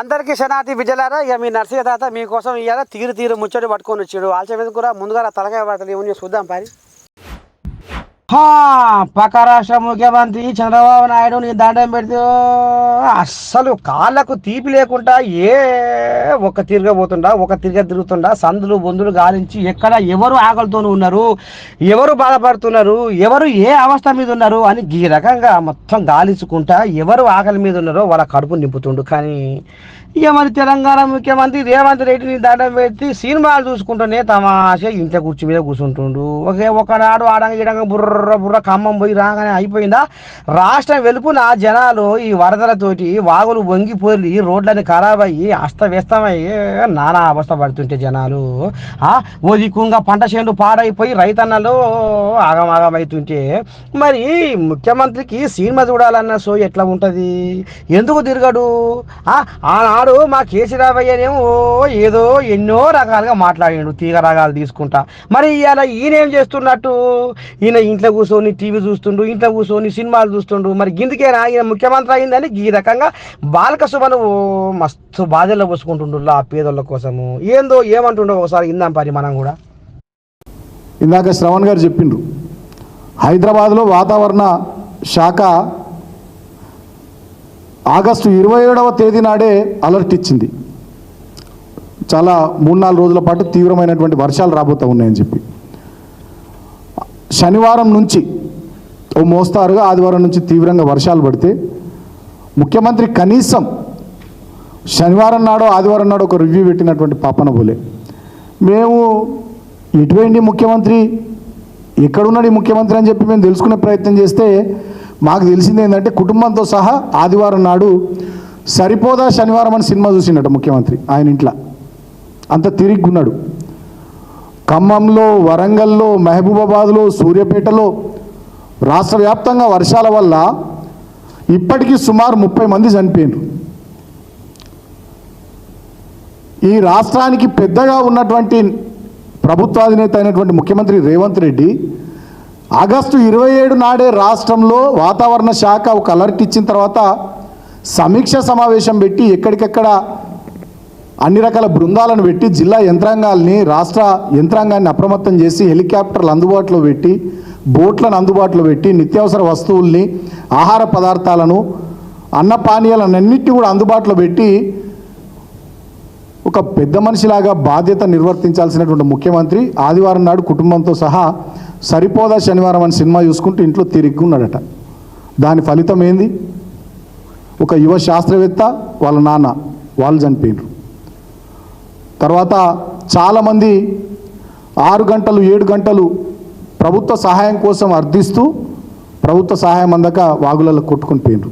అందరికీ శనాతి విజయలారా ఇక మీ నర్సయ్య తాత మీకోసం ఇవాళ తీరు తీరు ముచ్చటి పట్టుకొని వచ్చాడు. ఆల్చ మీద కూడా ముందుగా తలకాయ పడతలు ఏమని చూద్దాం పారి. పక్క రాష్ట్ర ముఖ్యమంత్రి చంద్రబాబు నాయుడు నీ దండం పెడితే అస్సలు కాళ్ళకు తీపి లేకుండా ఏ ఒక తిరగబోతుండా ఒక తిరగ తిరుగుతుండా సందులు బొందులు గాలించి ఎక్కడ ఎవరు ఆకలితో ఉన్నారు ఎవరు బాధపడుతున్నారు ఎవరు ఏ అవస్థ మీద ఉన్నారు అని ఈ రకంగా మొత్తం గాలించుకుంటా ఎవరు ఆకలి మీద ఉన్నారో వాళ్ళ కడుపు నింపుతుండు. కానీ ఇక మరి తెలంగాణ ముఖ్యమంత్రి రేవంత్ రెడ్డిని దండం పెట్టి సినిమాలు చూసుకుంటూనే తమాషా ఇంట్లో కుర్చీ మీద కూర్చుంటుండు. ఒకే ఒకనాడు ఆడంగా ఈడంగా బుర్ర బుర్ర ఖమ్మం పోయి రాగానే అయిపోయిందా? రాష్ట్రం వెలుపున జనాలు ఈ వరదలతోటి వాగులు వంగిపోయి రోడ్లని ఖరాబ్ అయ్యి అస్తవ్యస్తమయ్యి నానా అవస్థ పడుతుంటే జనాలు. ఆ ఓ దిక్కుంగా పంట చేను పాడైపోయి రైతన్నలు ఆగమాగం అవుతుంటే మరి ముఖ్యమంత్రికి సినిమా చూడాలన్న సో ఎట్లా ఉంటుంది? ఎందుకు తిరగడు? ఆ, వాడు మా కేసీరావయ్యనేమో ఏదో ఎన్నో రకాలుగా మాట్లాడాడు తీగ రకాలు తీసుకుంటా. మరి ఇవాళ ఈయన ఏం చేస్తున్నట్టు? ఈయన ఇంట్లో కూర్చొని టీవీ చూస్తుండు ఇంట్లో కూర్చొని సినిమాలు చూస్తుండు. మరి గిందుకేనా? ఈయన ముఖ్యమంత్రి అయిందని ఈ రకంగా బాలక సుమను మస్తు బాధల్లో పోసుకుంటుండు ఆ పేదోళ్ళ కోసము. ఏందో ఏమంటుండో ఒకసారి ఇందాం పరి మనం కూడా. ఇందాక శ్రవణ్ గారు చెప్పిండ్రు. హైదరాబాద్లో వాతావరణ శాఖ ఆగస్టు ఇరవై ఏడవ తేదీ నాడే అలర్ట్ ఇచ్చింది. చాలా మూడు నాలుగు రోజుల పాటు తీవ్రమైనటువంటి వర్షాలు రాబోతూ ఉన్నాయని చెప్పి. శనివారం నుంచి ఓ మోస్తారుగా ఆదివారం నుంచి తీవ్రంగా వర్షాలు పడితే ముఖ్యమంత్రి కనీసం శనివారం నాడో ఆదివారం నాడు ఒక రివ్యూ పెట్టినటువంటి పాపన పోలే మేము ఎటువంటి ముఖ్యమంత్రి? ఎక్కడున్నాడు ఈ ముఖ్యమంత్రి అని చెప్పి మేము తెలుసుకునే ప్రయత్నం చేస్తే మాకు తెలిసింది ఏంటంటే కుటుంబంతో సహా ఆదివారం నాడు సరిపోదా శనివారం అని సినిమా చూసిండట ముఖ్యమంత్రి ఆయన ఇంట్లో. అంత తిరిగ్గున్నాడు. ఖమ్మంలో వరంగల్లో మహబూబాబాద్లో సూర్యాపేటలో రాష్ట్ర వ్యాప్తంగా వర్షాల వల్ల ఇప్పటికీ సుమారు ముప్పై మంది చనిపోయినారు ఈ రాష్ట్రానికి పెద్దగా ఉన్నటువంటి ప్రభుత్వాధినేత అయినటువంటి ముఖ్యమంత్రి రేవంత్ రెడ్డి ఆగస్టు ఇరవై ఏడు నాడే రాష్ట్రంలో వాతావరణ శాఖ ఒక అలర్ట్ ఇచ్చిన తర్వాత సమీక్ష సమావేశం పెట్టి ఎక్కడికెక్కడ అన్ని రకాల బృందాలను పెట్టి జిల్లా యంత్రాంగాల్ని రాష్ట్ర యంత్రాంగాన్ని అప్రమత్తం చేసి హెలికాప్టర్లు అందుబాటులో పెట్టి బోట్లను అందుబాటులో పెట్టి నిత్యావసర వస్తువుల్ని ఆహార పదార్థాలను అన్న పానీయాలన్నింటినీ కూడా అందుబాటులో పెట్టి ఒక పెద్ద మనిషిలాగా బాధ్యత నిర్వర్తించాల్సినటువంటి ముఖ్యమంత్రి ఆదివారం నాడు కుటుంబంతో సహా సరిపోదా శనివారం అని సినిమా చూసుకుంటూ ఇంట్లో తిరిగి ఉన్నాడట దాని ఫలితం ఏంది? ఒక యువ శాస్త్రవేత్త వాళ్ళ నాన్న వాళ్ళు చనిపోయినరు తర్వాత చాలామంది ఆరు గంటలు ఏడు గంటలు ప్రభుత్వ సహాయం కోసం అర్థిస్తూ ప్రభుత్వ సహాయం అందక వాగులలో కొట్టుకొని పోయినరు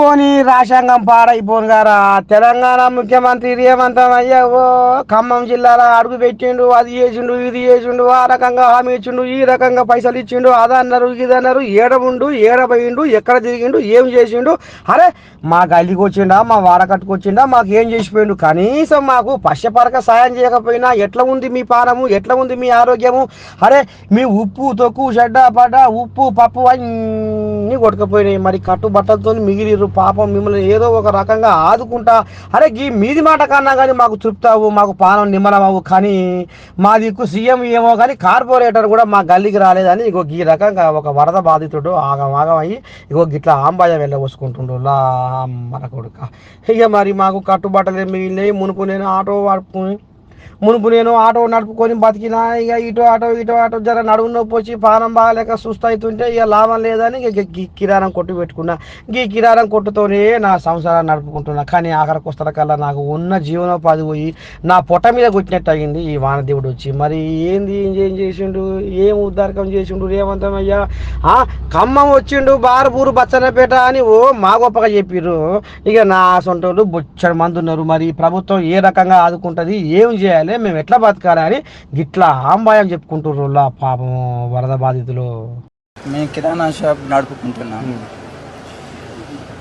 ఓని రాజ్యాంగం పాడైపోను గారా. తెలంగాణ ముఖ్యమంత్రి రేవంతం అయ్యా ఓ ఖమ్మం జిల్లాలో అడుగు పెట్టిండు అది చేసిండు ఇది చేసిండు ఆ రకంగా హామీ ఇచ్చిండు ఈ రకంగా పైసలు ఇచ్చిండు అదన్నారు ఇది అన్నారు ఏడ ఏడ పోయిండు ఎక్కడ తిరిగిండు ఏం చేసిండు. అరే మా గల్లీకి వచ్చిండా మా వాడకట్టుకొచ్చిండా మాకు ఏం చేసిపోయిండు? కనీసం మాకు పశ్చపరక సాయం చేయకపోయినా ఎట్లా ఉంది మీ పానము ఎట్లా ఉంది మీ ఆరోగ్యము? అరే మీ ఉప్పు తొక్కు చెడ్డ పడ్డ ఉప్పు పప్పు అన్నీ కొట్టుకుపోయినాయి. మరి కట్టు బట్టలతో మిగిలిరు పాపం మిమ్మల్ని ఏదో ఒక రకంగా ఆదుకుంటా అరే ఈ మీది మాట కన్నా కానీ మాకు తృప్తావు మాకు పానం నిమ్మలమవు కానీ మా దిక్కు సీఎం ఏమో కానీ కార్పొరేటర్ కూడా మా గల్లీకి రాలేదని ఇగో ఈ రకంగా ఒక వరద బాధితుడు ఆగం ఆగం అయ్యి ఇగో గిట్లా ఆంబాయ వెళ్ళబోసుకుంటుండు లా మన కొడుక. ఇక మరి మాకు కట్టుబాటలే మిగిలినాయి? మునుపు నేను ఆటో వాడుకుని మునుపు నేను ఆటో నడుపుకొని బతికినా ఇక ఇటు ఆటో ఇటు ఆటో జర నడుము నొప్పి వచ్చి పానం బాగాలేక సుస్థ అవుతుంటే ఇక లాభం లేదని ఇక గీ కిరాణం కొట్టు పెట్టుకున్నా. గీ కిరాణం కొట్టుతోనే నా సంసారాన్ని నడుపుకుంటున్నా. కానీ ఆఖరికి వస్తున్న కల్లా నాకు ఉన్న జీవనోపాధి పోయి నా పొట్ట మీద కొట్టినట్టు అయింది ఈ వానదేవుడు వచ్చి. మరి ఏంది ఏం చేసిండు? ఏం ఉద్దారకం చేసిండు రేవంతమయ్యా ఆ, ఖమ్మం వచ్చిండు బారపూరు బచ్చన్నపేట అని ఓ మా గొప్పగా చెప్పిర్రు. ఇక నా సొంటోళ్ళు బొచ్చడి మంది ఉన్నారు మరి ప్రభుత్వం ఏ రకంగా ఆదుకుంటుంది? ఏం చేయాలి? మేము ఎట్లా బతకాలి అని గిట్లా ఆంబాయం చెప్పుకుంటుర్రు లా పాపం వరద బాధితులు. మేము కిరాణా షాప్ నడుపుకుంటున్నాం.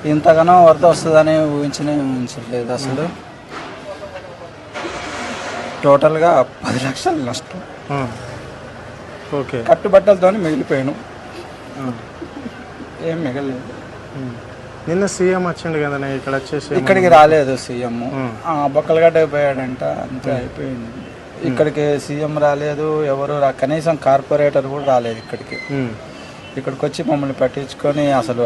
ఇంతగానో వరద వస్తుందని ఊహించనే ఊహించలేదు అసలు. టోటల్గా పది లక్షలు నష్టం. ఓకే. కట్టుబట్టలతో మిగిలిపోయాను. ఏం మిగలలేదు. నిన్న సీఎం వచ్చిండు కదా ఇక్కడ వచ్చేసి ఇక్కడికి రాలేదు సీఎం. బొక్కలగడ్డ అయిపోయాడంట అంతే అయిపోయింది. ఇక్కడికి సీఎం రాలేదు ఎవరు కనీసం కార్పొరేటర్ కూడా రాలేదు ఇక్కడికి. ఇక్కడికి వచ్చి మమ్మల్ని పట్టించుకొని అసలు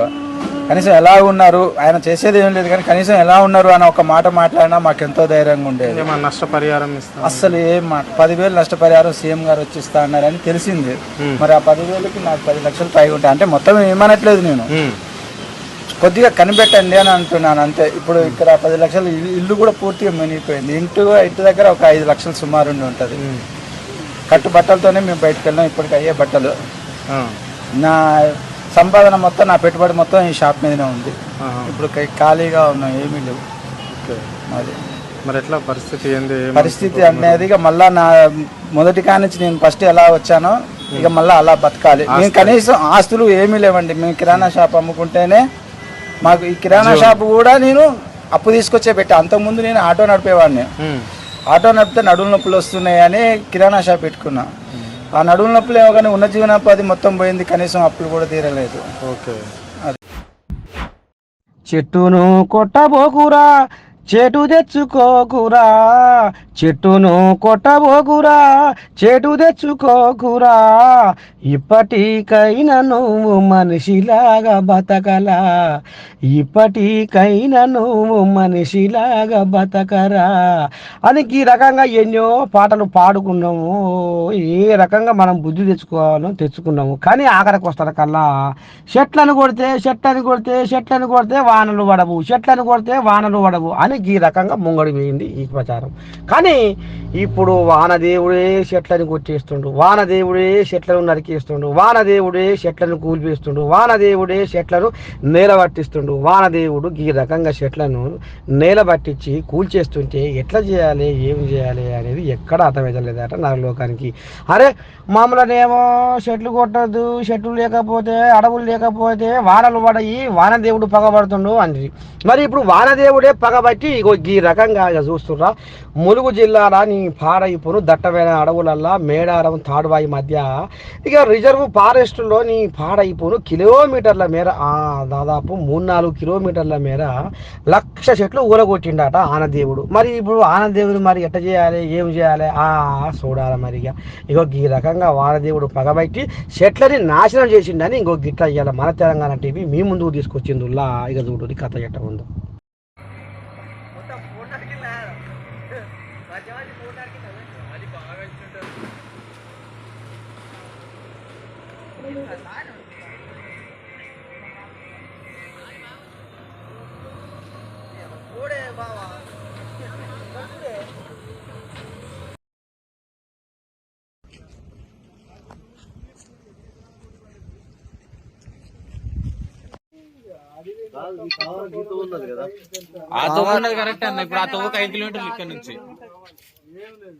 కనీసం ఎలా ఉన్నారు? ఆయన చేసేది ఏం లేదు కానీ కనీసం ఎలా ఉన్నారు అని ఒక మాట మాట్లాడినా మాకు ఎంతో ధైర్యంగా ఉండేది. నష్టపరిహారం అస్సలు ఏం మాట పదివేలు నష్టపరిహారం సీఎం గారు వచ్చి ఇస్తా అన్నారని తెలిసింది. మరి ఆ పదివేలకి నాకు పది లక్షలు పైగా ఉంటాయి. అంటే మొత్తం ఏమనట్లేదు నేను. కొద్దిగా కనిపెట్టండి అని అంటున్నాను అంతే. ఇప్పుడు ఇక్కడ పది లక్షలు ఇల్లు- కూడా పూర్తిగా మునిగిపోయింది. ఇంటి ఇంటి దగ్గర ఒక ఐదు లక్షలు సుమారు ఉంటుంది. కట్టు బట్టలతోనే మేము బయటకు వెళ్ళాం ఇప్పటికి అయ్యే బట్టలు. నా సంపాదన మొత్తం నా పెట్టుబడి మొత్తం ఈ షాప్ మీదనే ఉంది. ఇప్పుడు ఖాళీగా ఉన్నాం ఏమీ లేవు. అది మరి ఎట్లా పరిస్థితి ఏంది? పరిస్థితి అనేది ఇక మళ్ళా నా మొదటి కానించి నేను ఫస్ట్ ఎలా వచ్చానో ఇక మళ్ళీ అలా బతకాలి. నేను కనీసం ఆస్తులు ఏమీ లేవండి. మేము కిరాణా షాప్ అమ్ముకుంటేనే మాకు ఈ కిరాణా షాప్ కూడా నేను అప్పు తీసుకొచ్చే పెట్టి. అంతకుముందు నేను ఆటో నడిపేవాడిని. ఆటో నడిపితే నడుము నొప్పులు వస్తున్నాయి అని కిరాణా షాప్ పెట్టుకున్నా. ఆ నడుము నొప్పులు ఏమో కానీ ఉన్న జీవనోపాధి మొత్తం పోయింది. కనీసం అప్పులు కూడా తీరలేదు. ఓకే. చెట్టును కొట్టబోకురా. చెటు తెచ్చుకోకురా చెట్టును కొట్టబోకురా చెటు తెచ్చుకోకురా ఇప్పటికైనా నువ్వు మనిషిలాగా బతకలా ఇప్పటికైనా నువ్వు మనిషిలాగా బతకరా అని ఈ రకంగా ఎన్నో పాటలు పాడుకున్నాము. ఏ రకంగా మనం బుద్ధి తెచ్చుకోవాలో తెచ్చుకున్నాము. కానీ ఆఖరికి వస్తారు కల్లా. చెట్లను కొడితే చెట్లను కొడితే చెట్లను కొడితే వానలు పడవు. చెట్లను కొడితే వానలు పడవు అని ఈ రకంగా ముంగడి పోయింది ఈ ప్రచారం. కానీ ఇప్పుడు వానదేవుడే చెట్లను కొట్టేస్తుండు వానదేవుడే చెట్లను నరికేస్తుండు వానదేవుడే చెట్లను కూల్పేస్తుండు వానదేవుడే చెట్లను నేలబట్టిస్తుండు వానదేవుడు ఈ రకంగా చెట్లను నేలబట్టించి కూల్చేస్తుంటే ఎట్లా చేయాలి ఏం చేయాలి అనేది ఎక్కడ అర్థమవుతలేదట నరలోకానికి. అరే మామూలునేమో చెట్లు కొట్టద్దు చెట్లు లేకపోతే అడవులు లేకపోతే వానలు పడయి వానదేవుడు పగబడుతుండు అని మరి ఇప్పుడు వానదేవుడే పగబట్టి ఇగో ఈ రకంగా ఇక చూస్తుర్రా. ములుగు జిల్లాలోని పాడైపును పాడైపోను దట్టమైన అడవులల్లా మేడారం తాడువాయి మధ్య ఇక రిజర్వ్ ఫారెస్ట్లో నీ కిలోమీటర్ల మేర దాదాపు మూడు నాలుగు కిలోమీటర్ల మేర లక్ష చెట్లు ఊరగొట్టిండట ఆనదేవుడు. మరి ఇప్పుడు ఆనందేవుడు మరి ఎట్ట చేయాలి ఏం చేయాలి? ఆ చూడాలి మరి ఇక ఇగో ఈ రకంగా వానదేవుడు పగబెట్టి చెట్లని నాశనం చేసిండని ఇంకో గిట్ల ఇయ్యాల మన తెలంగాణ టీవీ. మీ ముందుకు తీసుకొచ్చిందిలా ఇక చూడు కథ ఎట్ట ఉందో. ఆ తవ్వ ఉన్నది కరెక్ట్ అన్న. ఇప్పుడు ఆ తవ్వకు ఐదు కిలోమీటర్లు ఇక్కడ నుంచి. ఏం లేదు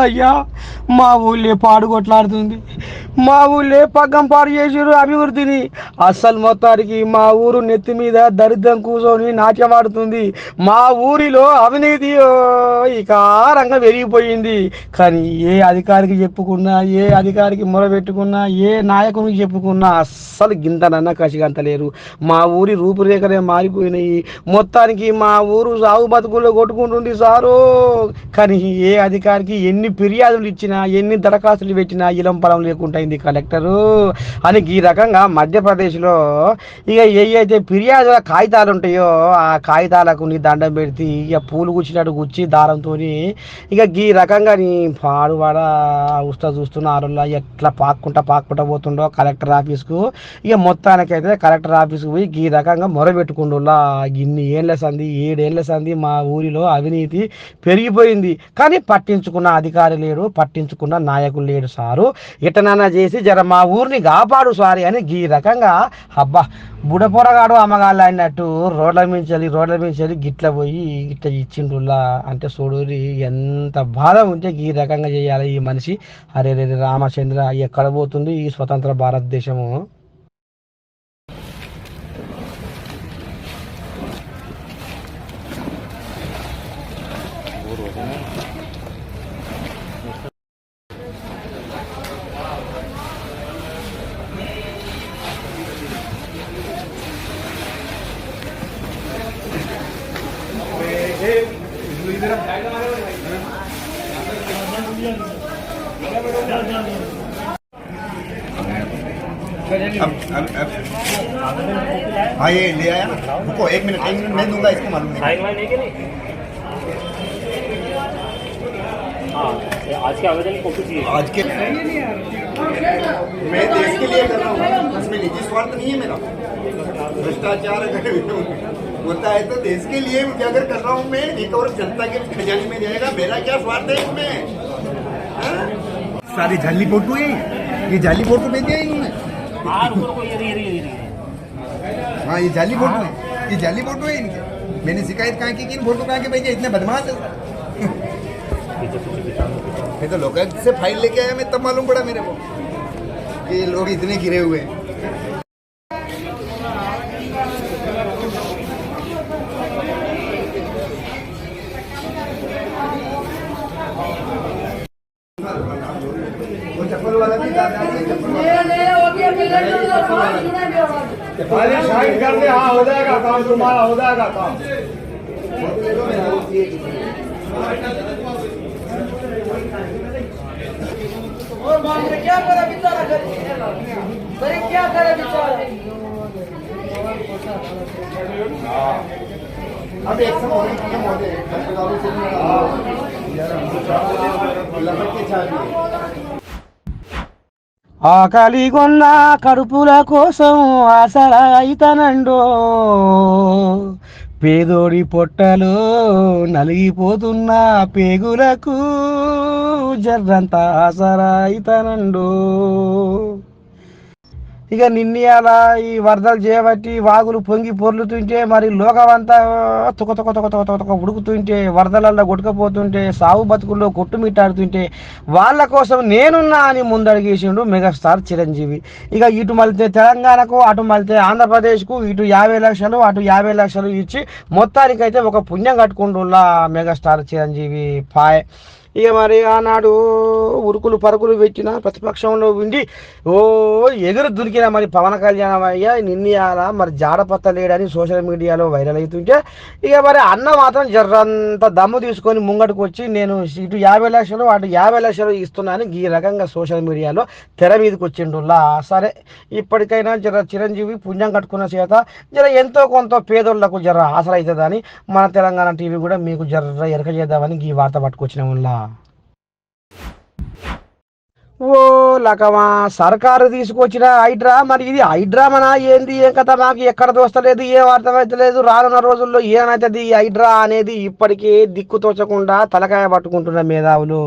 అయ్యా మా ఊళ్ళే పాడు కొట్లాడుతుంది మా ఊళ్ళే పగ్గం పాడు చేసారు అభివృద్ధిని. అస్సలు మొత్తానికి మా ఊరు నెత్తి మీద దరిద్రం కూర్చొని నాట్యమాడుతుంది మా ఊరిలో అవినీతి ఇక ఇకారంగా పెరిగిపోయింది కానీ ఏ అధికారికి చెప్పుకున్నా ఏ అధికారికి మొరబెట్టుకున్నా ఏ నాయకునికి చెప్పుకున్నా అస్సలు గింతనన్నా కసిగంతలేరు మా ఊరి రూపురేఖలే మారిపోయినాయి. మొత్తానికి మా ఊరు సాగు బతుకుల్లో కొట్టుకుంటుంది సారు. కానీ ఏ అధికారికి ఎన్ని ఫిర్యాదులు ఇచ్చినా ఎన్ని దరఖాస్తులు పెట్టినా ఇలం పొలం లేకుండా కలెక్టరు. అని ఈ రకంగా మధ్యప్రదేశ్ మధ్యప్రదేశ్లో ఇక ఏవైతే ఫిర్యాదు ఫిర్యాదుల కాగితాలు ఉంటాయో ఆ కాగితాలకు నీ దండం పెడితే ఇక పూలు గుచ్చినట్టు గుచ్చి దారంతో ఇక ఈ రకంగా నీ పాడువాడ ఉస్తా చూస్తున్నారు ఎట్లా పాక్కుంటా పాక్కుంటా పోతుండో కలెక్టర్ ఆఫీస్కు. ఇక మొత్తానికైతే కలెక్టర్ ఆఫీస్కు పోయి ఈ రకంగా మొరబెట్టుకుండులా ఇన్ని ఏళ్ళ సంది ఏడేళ్ళ సంది మా ఊరిలో అవినీతి పెరిగిపోయింది. కానీ పట్టించుకున్న అధికారి లేడు పట్టించుకున్న నాయకులు లేడు సారు. ఇటనన్నా చేసి జర మా ఊరిని కాపాడు సారి అని ఈ రకంగా అబ్బా బుడపొరగాడు అమ్మగాళ్ళు అన్నట్టు రోడ్ల మించాలి రోడ్ల మించాలి గిట్ల పోయి గిట్ల ఇచ్చిండులా అంటే చూడూరి ఎంత బాధ ఉంటే ఈ రకంగా చేయాలి ఈ మనిషి. అరే రే రామచంద్ర ఎక్కడ పోతుంది ఈ స్వతంత్ర భారతదేశము? हाँ ये ले आया। ना रुको एक मिनट एक मिनट मैं दूँगा इसको मालूम नहीं। हाँ आज के आवेदन की चाहिए आज के मैं देश के लिए कर रहा हूँ। इसमें निजी स्वार्थ नहीं है मेरा। भ्रष्टाचार अगर होता है तो देश के लिए उजागर कर रहा हूँ मैं एक और जनता के खजाने में जाएगा मेरा क्या स्वार्थ है इसमें? हाँ? सारी जाली फ़ोटो है। ये जाली फ़ोटो भेज दिया इन्होंने। हाँ ये जाली फ़ोटो है। ये जाली फ़ोटो है इनके। मैंने शिकायत कहा की कि इन फ़ोटो कहाँ के भाई इतने बदमाश है। तो लोकल से फ़ाइल लेके आया मैं, तब मालूम पड़ा मेरे को कि लोग इतने गिरे हुए हैं। काम तुम्हारा हो जाएगा काम। और क्या करे बेचारा गरीब क्या करे बिचारा? अब एक समय होने के चाहिए ఆకలిగొన్న కడుపుల కోసం ఆసరా అయితనండో పేదోడి పొట్టలో నలిగిపోతున్న పేగులకు జర్రంత ఆసరా అయితనండో ఇక నిన్నయాల ఈ వరదలు చేయబట్టి వాగులు పొంగి పొర్లుతుంటే మరి లోకమంతా తుక తుక తుక తుక తుక ఉడుకుతుంటే వరదలల్లో కొట్టుకపోతుంటే సాగు బతుకుల్లో కొట్టుమిట్టాడుతుంటే వాళ్ళ కోసం నేనున్నా అని ముందడిగేసిండు మెగాస్టార్ చిరంజీవి. ఇక ఇటు మలితే తెలంగాణకు అటు మలితే ఆంధ్రప్రదేశ్కు ఇటు యాభై లక్షలు అటు యాభై లక్షలు ఇచ్చి మొత్తానికైతే ఒక పుణ్యం కట్టుకుంటున్నా మెగాస్టార్ చిరంజీవి పాయ్. ఇక మరి ఆనాడు ఉరుకులు పరుకులు పెట్టిన ప్రతిపక్షంలో ఉండి ఓ ఎగురు దురికిన మరి పవన్ కళ్యాణ్ అయ్యా నిన్నయాల మరి జాడపత్త లేడని సోషల్ మీడియాలో వైరల్ అవుతుంటే ఇక మరి అన్న మాత్రం జర్రంత దమ్ము తీసుకొని ముంగటికి వచ్చి నేను ఇటు యాభై లక్షలు అటు యాభై లక్షలు ఇస్తున్నాను ఈ రకంగా సోషల్ మీడియాలో తెర మీదకి వచ్చిండులా సరే ఇప్పటికైనా జర చిరంజీవి పుణ్యం కట్టుకున్న చేత జర ఎంతో కొంత పేదోళ్ళకు జర ఆసర అవుతుందని మన తెలంగాణ టీవీ కూడా మీకు జర ఎరక చేద్దామని ఈ వార్త పట్టుకొచ్చిన ఓ లకమా సర్కారు తీసుకొచ్చిన హైడ్రా మరి ఇది హైడ్రా ఏంది? ఏం కథ? నాకు ఎక్కడ దోస్తలేదు ఏం అర్థమవుతలేదు రానున్న రోజుల్లో ఏమవుతుంది ఈ హైడ్రా అనేది ఇప్పటికే దిక్కు తోచకుండా తలకాయ పట్టుకుంటున్న మేధావులు.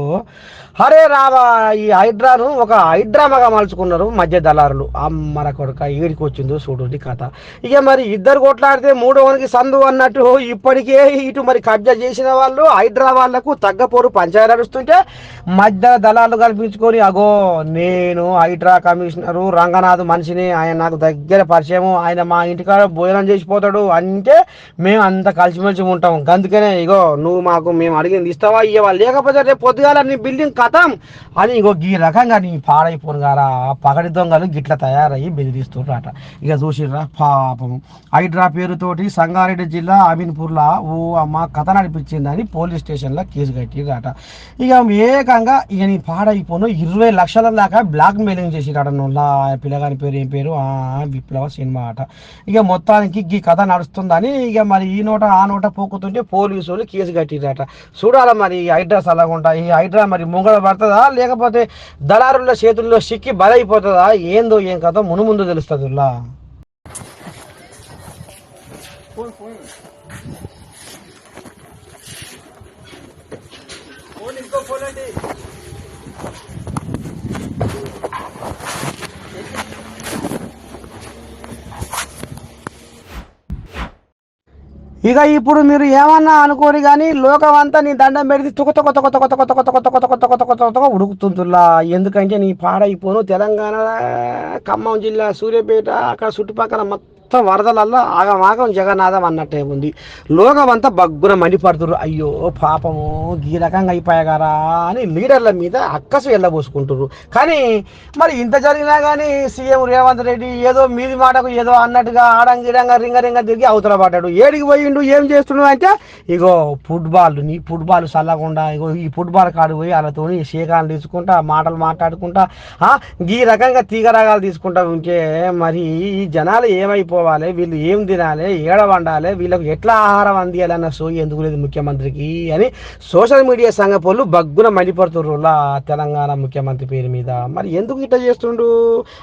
హరే రావా ఈ హైడ్రాను ఒక హైడ్రామాగా మలుచుకున్నారు మధ్య దళారులు. అమ్మర కొడుక ఈడికి వచ్చిందో చూడండి కథ. ఇక మరి ఇద్దరు కొట్లాడితే మూడవనికి సందు అన్నట్టు ఇప్పటికే ఇటు మరి కబ్జా చేసిన వాళ్ళు హైడ్రా వాళ్ళకు తగ్గపోరు పంచాయతీ నడుస్తుంటే మధ్య దళాలు కల్పించుకొని అగో నేను హైడ్రా కమిషనరు రంగనాథ్ మనిషిని ఆయన నాకు దగ్గర పరిచయము. ఆయన మా ఇంటికాడ భోజనం చేసిపోతాడు అంటే మేము అంత కలిసిమెలిసి ఉంటాం. అందుకనే ఇగో నువ్వు మాకు మేము అడిగింది ఇస్తావా ఇవ్వవా లేకపోతే రేపు పొద్దుగాల నీ బిల్డింగ్ కథం. అని ఇగో ఈ రకంగా నీ పాడైపోను గారా. పగడి దొంగలు గిట్ల తయారయ్యి బెదిరిస్తుంటారట ఇక చూసిర్రా పాపం. హైడ్రా పేరుతోటి సంగారెడ్డి జిల్లా అమీన్పూర్లో ఓ అమ్మ కథ నడిపించిందని పోలీస్ స్టేషన్లో కేసు కట్టిరట ఇక ఏకంగా ఇక నీ పాడైపోను ఇరవై లక్షల దాకా బ్లాక్ మెయిలింగ్ చేసిరట నువ్వు పిల్లగాని పేరు ఏం పేరు? ఆ విప్లవ సినిమా అట ఇక మొత్తానికి ఈ కథ నడుస్తుందని ఇక మరి ఈ నోట ఆ నోట పోకుతుంటే పోలీసు వాళ్ళు కేసు కట్టిరట చూడాల మరి ఈ హైడ్రా సలగుంటా ఈ హైడ్రా మరి ముంగడ పడుతుందా? లేకపోతే దళారుల చేతుల్లో సిక్కి బలైపోతుందా? ఏందో ఏం కథ? మును ముందు తెలుస్తుంది ఉల్లా ఇక ఇక ఇప్పుడు మీరు ఏమన్నా అనుకోని కానీ లోకం అంతా నీ దండం పెడితే తుక తొక తొక తొక తొక తొక తొక తొక తొక తొక తొక తుక ఉడుకుతుందిలా ఎందుకంటే నీ పాడైపోను తెలంగాణ ఖమ్మం జిల్లా సూర్యాపేట అక్కడ చుట్టుపక్కల మొత్తం వరదలల్లో ఆగమాగం జగన్నాథం అన్నట్టే ఉంది. లోకమంతా బగ్గున మండిపడుతున్నారు అయ్యో పాపము ఈ రకంగా అయిపోయాగారా అని లీడర్ల మీద అక్కసు వెళ్ళబోసుకుంటున్నారు కానీ మరి ఇంత జరిగినా కానీ సీఎం రేవంత్ రెడ్డి ఏదో మీది మాటకు ఏదో అన్నట్టుగా ఆడంగిడంగా రింగ రింగ తిరిగి అవతల పడ్డాడు. ఏడికి పోయిండు ఏం చేస్తున్నాడు అంటే ఇగో ఫుట్బాల్ నీ ఫుట్బాల్ చల్లకుండా ఇగో ఈ ఫుట్బాల్ కాడు పోయి వాళ్ళతో శీకాలు తీసుకుంటా మాటలు మాట్లాడుకుంటా ఆ, ఈ రకంగా తీగరాగాలు తీసుకుంటా ఉంటే మరి ఈ జనాలు ఏమైపో చేసుకోవాలి వీళ్ళు ఏం తినాలి ఏడ వండాలి వీళ్ళకు ఎట్లా ఆహారం అందియాలన్న సో ఎందుకు లేదు ముఖ్యమంత్రికి అని సోషల్ మీడియా సంఘ పోళ్ళు బగ్గున మండిపడుతుర్రు తెలంగాణ ముఖ్యమంత్రి పేరు మీద. మరి ఎందుకు ఇట్లా చేస్తుండు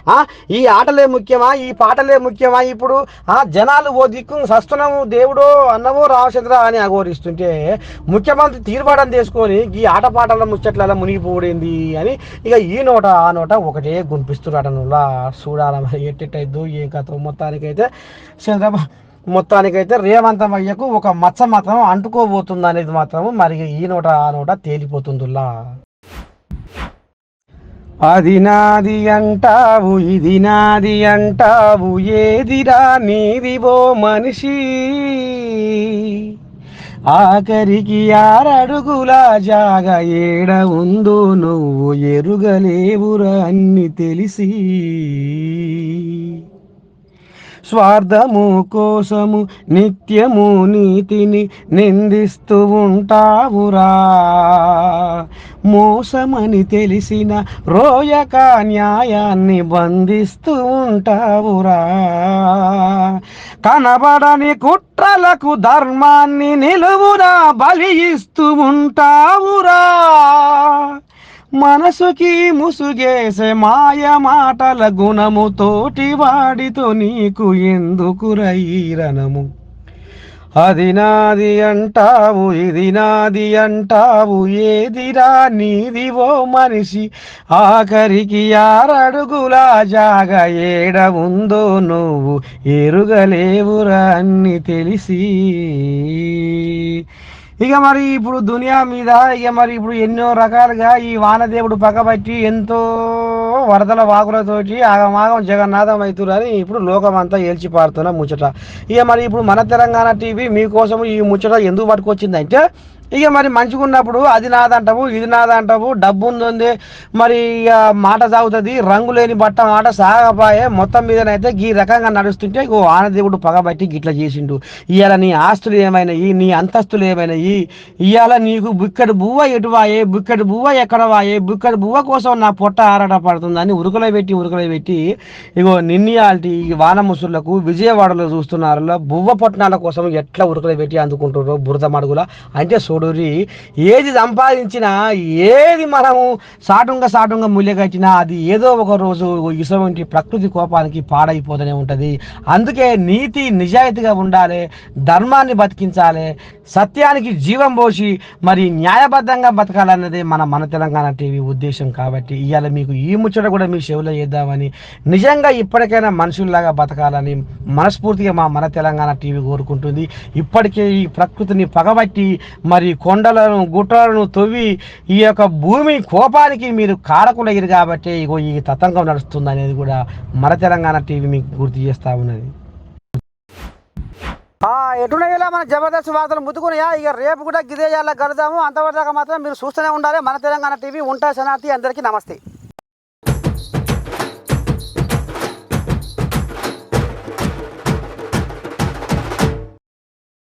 ఆ, ఈ ఆటలే ముఖ్యమా? ఈ పాటలే ముఖ్యమా ఇప్పుడు? ఆ జనాలు ఓ దిక్కు సస్తున్నాము దేవుడో అన్నవో రామచంద్ర అని అఘోరిస్తుంటే ముఖ్యమంత్రి తీర్మానం చేసుకొని ఈ ఆటపాటల ముచ్చట్ల మునిగిపోడింది అని ఇక ఈ నోట ఆ నోట ఒకటే గుంపిస్తున్నాడు నువ్వులా. చూడాల మరి ఎట్టెట్టయిద్దు ఏం కథ మొత్తానికైతే చంద్రబాబు మొత్తానికైతే రేవంతమయ్యకు ఒక మచ్చ మాత్రం అంటుకోబోతుంది అనేది మాత్రం మరి ఈ నోట ఆ నోట తేలిపోతుందిలా అది నాది అంటావు ఇది నాది అంటావు ఏదిరా నీదివో మనిషి? ఆఖరికి ఆరడుగుల జాగ ఏడ ఉందో నువ్వు ఎరుగలేవురా అన్ని తెలిసి. స్వార్థము కోసము నిత్యము నీతిని నిందిస్తూ ఉంటావురా. మోసమని తెలిసిన రోయక న్యాయాన్ని బంధిస్తూ ఉంటావురా. కనబడని కుట్రలకు ధర్మాన్ని నిలువురా బలి ఇస్తూ ఉంటావురా. మనసుకి ముసుగేసే మాయ మాటల గుణము తోటి వాడితో నీకు ఎందుకు రైరణము? అది నాది అంటావు ఇది నాది అంటావు ఏదిరా నీదివో మనిషి? ఆఖరికి ఆరడుగుల జాగ ఏడ ఉందో నువ్వు ఎరుగలేవురా అన్ని తెలిసి. ఇక మరి ఇప్పుడు దునియా మీద ఇక మరి ఇప్పుడు ఎన్నో రకాలుగా ఈ వానదేవుడు పక్కబట్టి ఎంతో వరదల వాగులతోటి ఆగమాగం జగన్నాథం అవుతురని ఇప్పుడు లోకం అంతా ఏల్చి పారుతున్న ముచ్చట. ఇక మరి ఇప్పుడు మన తెలంగాణ టీవీ మీకోసం ఈ ముచ్చట ఎందుకు పట్టుకొచ్చిందంటే ఇక మరి మంచిగా ఉన్నప్పుడు అది నాదంటావు ఇది నాదంటావు డబ్బు ఉంది మరి ఇక మాట సాగుతుంది రంగు లేని బట్ట మాట సాగపాయే మొత్తం మీదనైతే ఈ రకంగా నడుస్తుంటే ఓ ఆనదేవుడు పగబట్టి గిట్ల చేసిండు. ఇవాళ నీ ఆస్తులు ఏమైనాయి నీ అంతస్తులు ఏమైనాయి ఇవాళ నీకు బుక్కడి బువ్వ ఎటువాయే బుక్కడి బువ్వ ఎక్కడ వాయే బుక్కడి బువ్వ కోసం నా పొట్ట ఆరాట పడుతుందని ఉరుకులో పెట్టి ఉరుకులో పెట్టి ఇగో నిన్నయాల్టి ఈ వాన ముసుర్లకు విజయవాడలో చూస్తున్నారు బువ్వ పట్టణాల కోసం ఎట్లా ఉరుకులో పెట్టి అందుకుంటారో బురద మడుగుల. అంటే చూడు చూడుర్రి ఏది సంపాదించినా ఏది మనము సాటుంగా సాటుంగా మూల్యగచ్చినా అది ఏదో ఒక రోజు ఇటువంటి ప్రకృతి కోపానికి పాడైపోతూనే ఉంటుంది. అందుకే నీతి నిజాయితీగా ఉండాలి ధర్మాన్ని బతికించాలి సత్యానికి జీవం పోసి మరి న్యాయబద్ధంగా బతకాలన్నదే మన మన తెలంగాణ టీవీ ఉద్దేశం కాబట్టి ఇవాళ మీకు ఈ ముచ్చట కూడా మీ చెవిలో చేద్దామని నిజంగా ఇప్పటికైనా మనుషుల్లాగా బతకాలని మనస్ఫూర్తిగా మా మన తెలంగాణ టీవీ కోరుకుంటుంది. ఇప్పటికే ఈ ప్రకృతిని పగబట్టి మరి కొండలను గుట్టలను తవ్వి ఈ యొక్క భూమి కోపానికి మీరు కారకులయ్యారు కాబట్టి ఇగో ఈ తతంగం నడుస్తుంది అనేది కూడా మన తెలంగాణ టీవీ మీకు గుర్తు చేస్తూ ఉన్నది. ఎటునయ్యేలా మన జబర్దస్త్ వార్తలు ముద్దుకున్నాయా ఇక రేపు కూడా గిదే కలుద్దాము. అంతవరదాకా మాత్రం మీరు చూస్తూనే ఉండాలి. మన తెలంగాణ టీవీ ఉంటా శనార్థి అందరికీ నమస్తే.